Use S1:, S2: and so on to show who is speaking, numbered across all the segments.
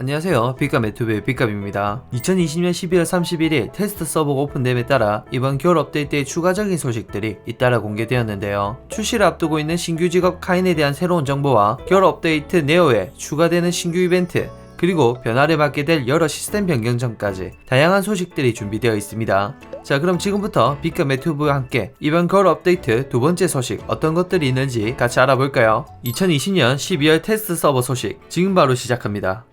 S1: 안녕하세요. 빅감 유튜브의 빅감입니다. 2020년 12월 31일 테스트 서버가 오픈됨에 따라 이번 겨울 업데이트의 추가적인 소식들이 잇따라 공개되었는데요. 출시를 앞두고 있는 신규 직업 카인에 대한 새로운 정보와 겨울 업데이트 네오에 추가되는 신규 이벤트, 그리고 변화를 받게 될 여러 시스템 변경점까지 다양한 소식들이 준비되어 있습니다. 자 그럼 지금부터 빅감 유튜브와 함께 이번 겨울 업데이트 두 번째 소식 어떤 것들이 있는지 같이 알아볼까요? 2020년 12월 테스트 서버 소식 지금 바로 시작합니다.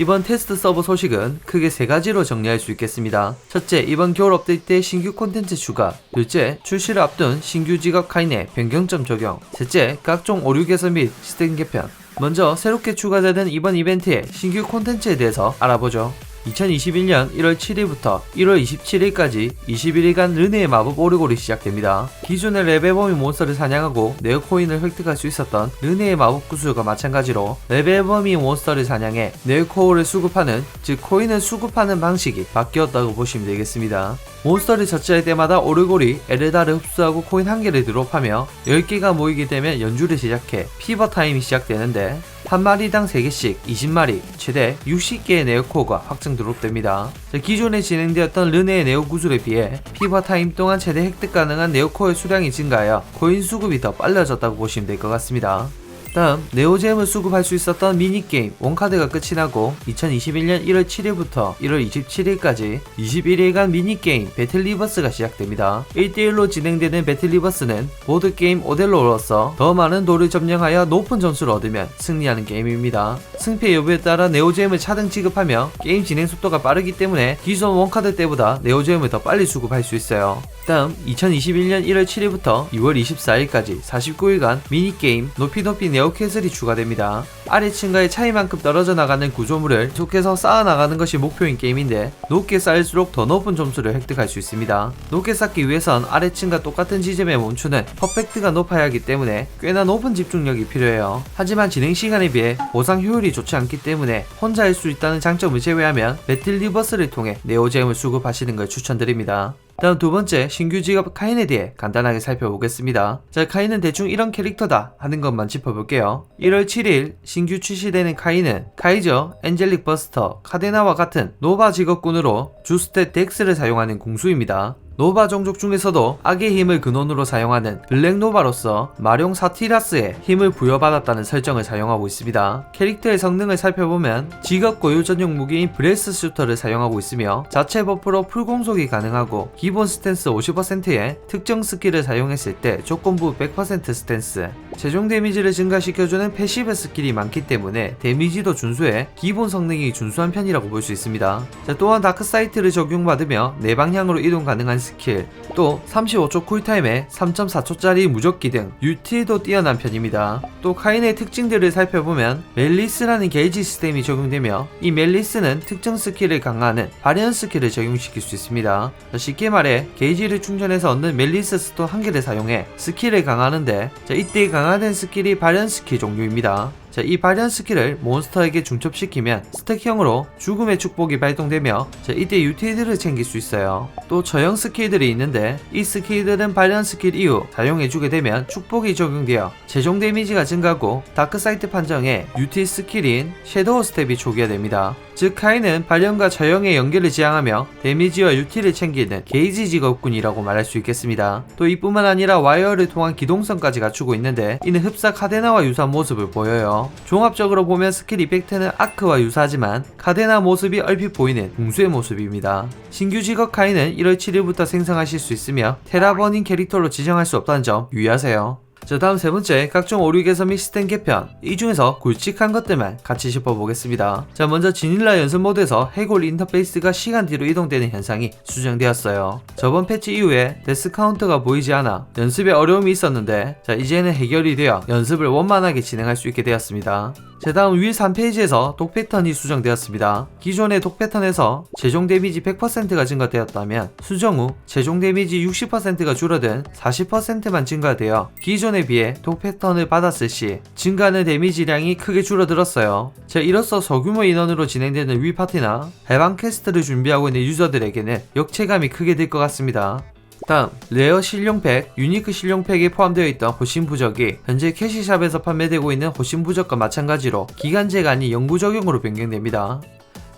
S1: 이번 테스트 서버 소식은 크게 세 가지로 정리할 수 있겠습니다. 첫째, 이번 겨울 업데이트의 신규 콘텐츠 추가. 둘째, 출시를 앞둔 신규 직업 카인의 변경점 적용. 셋째, 각종 오류 개선 및 시스템 개편. 먼저 새롭게 추가되는 이번 이벤트의 신규 콘텐츠에 대해서 알아보죠. 2021년 1월 7일부터 1월 27일까지 21일간 르네의 마법 오르골이 시작됩니다. 기존의 레벨 범위 몬스터를 사냥하고 네오코인을 획득할 수 있었던 르네의 마법 구슬과 마찬가지로 레벨 범위 몬스터를 사냥해 네오코어를 수급하는 즉 코인을 수급하는 방식이 바뀌었다고 보시면 되겠습니다. 몬스터를 처치할 때마다 오르골이 에르다를 흡수하고 코인 한 개를 드롭하며 10개가 모이게 되면 연주를 시작해 피버 타임이 시작되는데 한 마리당 3개씩 20마리, 최대 60개의 네오코어가 확정 드롭됩니다. 자, 기존에 진행되었던 르네의 네오 구슬에 비해 피버 타임 동안 최대 획득 가능한 네오코어의 수량이 증가하여 코인 수급이 더 빨라졌다고 보시면 될 것 같습니다. 다음 네오잼을 수급할 수 있었던 미니게임 원카드가 끝이 나고 2021년 1월 7일부터 1월 27일까지 21일간 미니게임 배틀리버스가 시작됩니다. 1대1로 진행되는 배틀리버스는 보드게임 오델로로서 더 많은 돌을 점령하여 높은 점수를 얻으면 승리하는 게임입니다. 승패 여부에 따라 네오잼을 차등 지급하며 게임 진행 속도가 빠르기 때문에 기존 원카드 때보다 네오잼을 더 빨리 수급할 수 있어요. 다음 2021년 1월 7일부터 6월 24일까지 49일간 미니게임 높이 높이 네오 캐슬이 추가됩니다. 아래층과의 차이만큼 떨어져 나가는 구조물을 계속해서 쌓아 나가는 것이 목표인 게임인데 높게 쌓일수록 더 높은 점수를 획득할 수 있습니다. 높게 쌓기 위해선 아래층과 똑같은 지점에 멈추는 퍼펙트가 높아야 하기 때문에 꽤나 높은 집중력이 필요해요. 하지만 진행 시간에 비해 보상 효율이 좋지 않기 때문에 혼자 할 수 있다는 장점을 제외하면 배틀 리버스를 통해 네오잼을 수급하시는 걸 추천드립니다. 다음 두 번째 신규 직업 카인에 대해 간단하게 살펴보겠습니다. 자, 카인은 대충 이런 캐릭터다 하는 것만 짚어볼게요. 1월 7일 신규 출시되는 카인은 카이저, 엔젤릭 버스터, 카데나와 같은 노바 직업군으로 주스탯 덱스를 사용하는 공수입니다. 노바 종족 중에서도 악의 힘을 근원으로 사용하는 블랙 노바로서 마룡 사티라스에 힘을 부여받았다는 설정을 사용하고 있습니다. 캐릭터의 성능을 살펴보면 직업 고유 전용 무기인 브레스 슈터를 사용하고 있으며 자체 버프로 풀공속이 가능하고 기본 스탠스 50%에 특정 스킬을 사용했을 때 조건부 100% 스탠스 최종 데미지를 증가시켜주는 패시브 스킬이 많기 때문에 데미지도 준수해 기본 성능이 준수한 편이라고 볼 수 있습니다. 자, 또한 다크사이트를 적용받으며 네 방향으로 이동 가능한 스킬, 또 35초 쿨타임에 3.4초짜리 무적기 등 유틸도 뛰어난 편입니다. 또 카인의 특징들을 살펴보면 멜리스라는 게이지 시스템이 적용되며 이 멜리스는 특정 스킬을 강화하는 발현 스킬을 적용시킬 수 있습니다. 자, 쉽게 말해 게이지를 충전해서 얻는 멜리스 스톤 한 개를 사용해 스킬을 강화하는데 자, 이때 강 화된 스킬이 발현 스킬 종류입니다. 자, 이 발현 스킬을 몬스터에게 중첩시키면 스택형으로 죽음의 축복이 발동되며 자, 이때 유틸들을 챙길 수 있어요. 또 저형 스킬들이 있는데 이 스킬들은 발현 스킬 이후 사용해주게 되면 축복이 적용되어 최종 데미지가 증가하고 다크사이트 판정에 유틸 스킬인 섀도우 스텝이 초기화됩니다. 즉 카이는 발현과 저형의 연계를 지향하며 데미지와 유틸을 챙기는 게이지 직업군이라고 말할 수 있겠습니다. 또 이뿐만 아니라 와이어를 통한 기동성까지 갖추고 있는데 이는 흡사 카데나와 유사한 모습을 보여요. 종합적으로 보면 스킬 이펙트는 아크와 유사하지만 카데나 모습이 얼핏 보이는 궁수의 모습입니다. 신규 직업 카이는 1월 7일부터 생성하실 수 있으며 테라버닝 캐릭터로 지정할 수 없다는 점 유의하세요. 자 다음 세 번째 각종 오류 개선 및 시스템 개편. 이 중에서 굵직한 것들만 같이 짚어보겠습니다. 자 먼저 지닐라 연습 모드에서 해골 인터페이스가 시간 뒤로 이동되는 현상이 수정되었어요. 저번 패치 이후에 데스 카운터가 보이지 않아 연습에 어려움이 있었는데 자 이제는 해결이 되어 연습을 원만하게 진행할 수 있게 되었습니다 자 다음 위 3페이지에서 독 패턴이 수정되었습니다. 기존의 독 패턴에서 최종 데미지 100%가 증가되었다면 수정 후 최종 데미지 60%가 줄어든 40%만 증가되어 기존에 비해 독 패턴을 받았을 시 증가하는 데미지량이 크게 줄어들었어요. 자 이로써 소규모 인원으로 진행되는 위 파티나 해방 퀘스트를 준비하고 있는 유저들에게는 역체감이 크게 될것 같습니다. 다음 레어 실용팩, 유니크 실용팩에 포함되어 있던 호신 부적이 현재 캐시샵에서 판매되고 있는 호신 부적과 마찬가지로 기간제가 아닌 영구 적용으로 변경됩니다.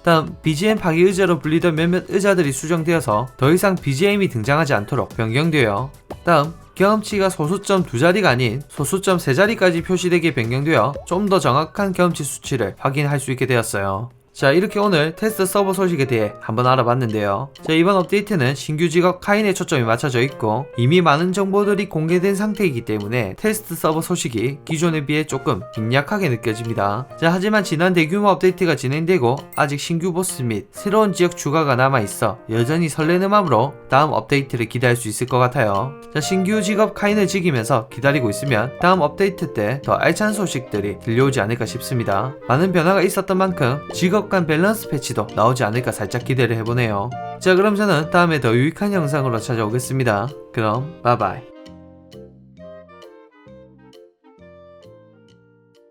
S1: 다음 BGM 파기 의자로 불리던 몇몇 의자들이 수정되어서 더 이상 BGM이 등장하지 않도록 변경되어 다음 경험치가 소수점 두 자리가 아닌 소수점 세 자리까지 표시되게 변경되어 좀 더 정확한 경험치 수치를 확인할 수 있게 되었어요. 자 이렇게 오늘 테스트 서버 소식에 대해 한번 알아봤는데요. 자 이번 업데이트는 신규 직업 카인에 초점이 맞춰져 있고 이미 많은 정보들이 공개된 상태이기 때문에 테스트 서버 소식이 기존에 비해 조금 빈약하게 느껴집니다. 자 하지만 지난 대규모 업데이트가 진행되고 아직 신규 보스 및 새로운 지역 추가가 남아있어 여전히 설레는 마음으로 다음 업데이트를 기대할 수 있을 것 같아요. 자 신규 직업 카인을 즐기면서 기다리고 있으면 다음 업데이트 때 더 알찬 소식들이 들려오지 않을까 싶습니다. 많은 변화가 있었던 만큼 직업 간 밸런스 패치도 나오지 않을까 살짝 기대를 해보네요. 자 그럼 저는 다음에 더 유익한 영상으로 찾아오겠습니다. 그럼 바이바이.